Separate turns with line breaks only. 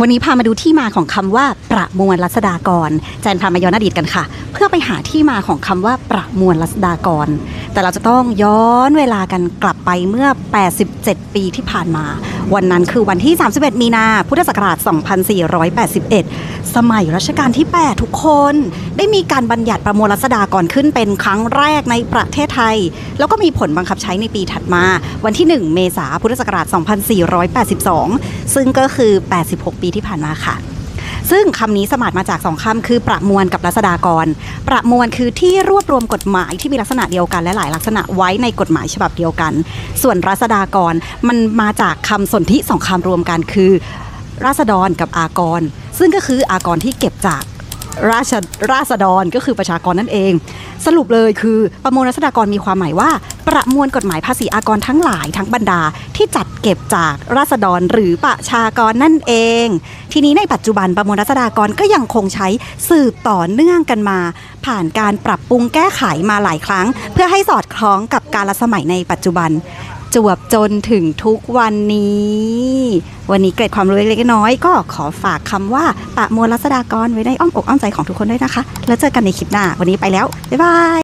วันนี้พามาดูที่มาของคำว่า ประมวลรัษฎากร แจนพามาย้อนอดีตกันค่ะ เพื่อไปหาที่มาของคำว่าประมวลรัษฎากร แต่เราจะต้องย้อนเวลากันกลับไปเมื่อ 87 ปีที่ผ่านมา วันนั้นคือวันที่ 31 มีนาพุทธศักราช 2481 สมัยรัชกาลที่ 8 ทุกคน ได้มีการบัญญัติประมวลรัษฎากรขึ้นเป็นครั้งแรกในประเทศไทย แล้วก็มีผลบังคับใช้ในปีถัดมา วันที่ 1 เมษาพุทธศักราช 2482 ซึ่งก็คือ 86 ปีที่ผ่านมาค่ะ ซึ่งคำนี้สมาดมาจากสองคำคือประมวลกับรัษฎากร ประมวลคือที่รวบรวมกฎหมายที่มีลักษณะเดียวกัน และหลายลักษณะไว้ในกฎหมายฉบับเดียวกัน ส่วนรัษฎากรมันมาจากคำสนธิสองคำรวมกันคือราษฎรกับอากร ซึ่งก็คืออากรที่เก็บจาก ราชราษฎรก็คือประชากรนั่นเอง สรุปเลยคือประมวลรัษฎากรมีความหมายว่า ประมวลกฎหมายภาษีอากรทั้งหลายทั้งบรรดา ที่จัดเก็บจากราษฎรหรือประชากรนั่นเอง ทีนี้ในปัจจุบันประมวลรัษฎากรก็ยังคงใช้สืบต่อเนื่องกันมา ผ่านการปรับปรุงแก้ไขมาหลายครั้ง เพื่อให้สอดคล้องกับการละสมัยในปัจจุบัน จวบจนถึงทุกวันนี้ วันนี้เกร็ดความรู้เล็กๆน้อยก็ขอฝากคำว่าปะมวลรัศดากรไว้ในอ้อมอกอ้อมใจของทุกคนด้วยนะคะ แล้วเจอกันในคลิปหน้า วันนี้ไปแล้ว บ๊ายบาย